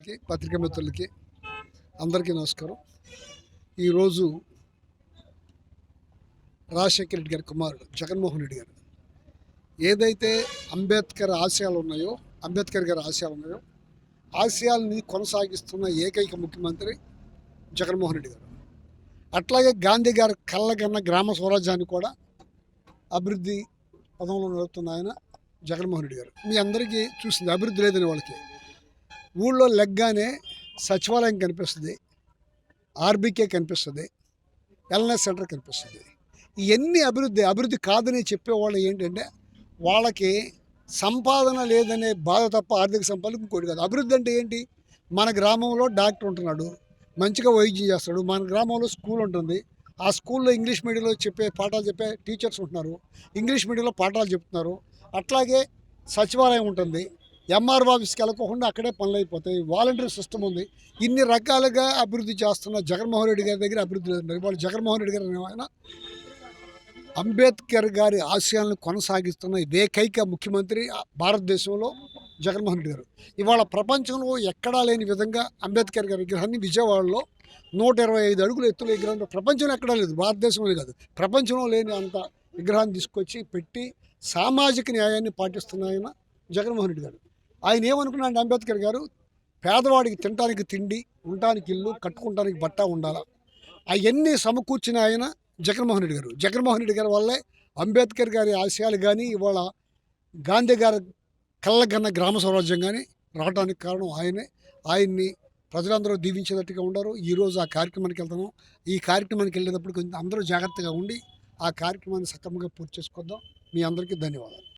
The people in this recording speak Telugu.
మిత్రులకి పత్రికా మిత్రులకి అందరికీ నమస్కారం. ఈరోజు రాజశేఖర రెడ్డి గారి కుమారుడు జగన్మోహన్ రెడ్డి గారు. ఏదైతే అంబేద్కర్ ఆశయాలు ఉన్నాయో అంబేద్కర్ గారి ఆశయాలు ఉన్నాయో ఆశయాల్ని కొనసాగిస్తున్న ఏకైక ముఖ్యమంత్రి జగన్మోహన్ రెడ్డి గారు. అట్లాగే గాంధీ గారు కళ్ళగన్న గ్రామ స్వరాజ్యాన్ని కూడా అభివృద్ధి పదంలో నడుపుతున్న ఆయన జగన్మోహన్ రెడ్డి గారు. మీ అందరికీ చూసింది అభివృద్ధి లేదని వాళ్ళకి ఊళ్ళో లెగ్గానే సచివాలయం కనిపిస్తుంది ఆర్బీకే కనిపిస్తుంది వెల్నెస్ సెంటర్ కనిపిస్తుంది. ఇవన్నీ అభివృద్ధి అభివృద్ధి కాదని చెప్పేవాళ్ళు ఏంటంటే వాళ్ళకి సంపాదన లేదనే బాధ తప్ప ఆర్థిక సంపాదన ఇంకోటి కాదు. అభివృద్ధి అంటే ఏంటి? మన గ్రామంలో డాక్టర్ ఉంటున్నాడు మంచిగా వైద్యం చేస్తాడు మన గ్రామంలో స్కూల్ ఉంటుంది. ఆ స్కూల్లో ఇంగ్లీష్ మీడియంలో చెప్పే పాఠాలు చెప్పే టీచర్స్ ఉంటున్నారు ఇంగ్లీష్ మీడియంలో పాఠాలు చెప్తున్నారు. అట్లాగే సచివాలయం ఉంటుంది ఎంఆర్ఓ ఆఫీస్కి వెళ్ళకోకుండా అక్కడే పనులు అయిపోతాయి. వాలంటీర్ సిస్టమ్ ఉంది. ఇన్ని రకాలుగా అభివృద్ధి చేస్తున్న జగన్మోహన్ రెడ్డి గారి దగ్గర అభివృద్ధి లేదు. వాళ్ళు జగన్మోహన్ రెడ్డి గారు ఆయన అంబేద్కర్ గారి ఆశయాలను కొనసాగిస్తున్న ఏకైక ముఖ్యమంత్రి భారతదేశంలో జగన్మోహన్ రెడ్డి గారు. ఇవాళ ప్రపంచంలో ఎక్కడా లేని విధంగా అంబేద్కర్ గారి విగ్రహాన్ని విజయవాడలో నూట ఇరవై ఐదు అడుగుల ఎత్తుల విగ్రహం. ప్రపంచంలో ఎక్కడా లేదు. భారతదేశంలో కాదు. ప్రపంచంలో లేని అంత విగ్రహాన్ని తీసుకొచ్చి పెట్టి సామాజిక న్యాయాన్ని పాటిస్తున్న ఆయన జగన్మోహన్ రెడ్డి గారు. ఆయన ఏమనుకున్నాడు అంబేద్కర్ గారు పేదవాడికి తినడానికి తిండి ఉండటానికి ఇల్లు కట్టుకుంటానికి బట్ట ఉండాలా? అవన్నీ సమకూర్చిన ఆయన జగన్మోహన్ రెడ్డి గారు. జగన్మోహన్ రెడ్డి గారి వల్లే అంబేద్కర్ గారి ఆశయాలు కానీ ఇవాళ గాంధీ గారి కళ్ళగన్న గ్రామ స్వరాజ్యం కానీ రావడానికి కారణం ఆయనే. ఆయన్ని ప్రజలందరూ దీవించేటట్టుగా ఉన్నారు. ఈరోజు ఆ కార్యక్రమానికి వెళ్తాము ఈ కార్యక్రమానికి వెళ్ళేటప్పుడు కొంచెం అందరూ జాగ్రత్తగా ఉండి ఆ కార్యక్రమాన్ని సక్రమంగా పూర్తి చేసుకుందాం. మీ అందరికీ ధన్యవాదాలు.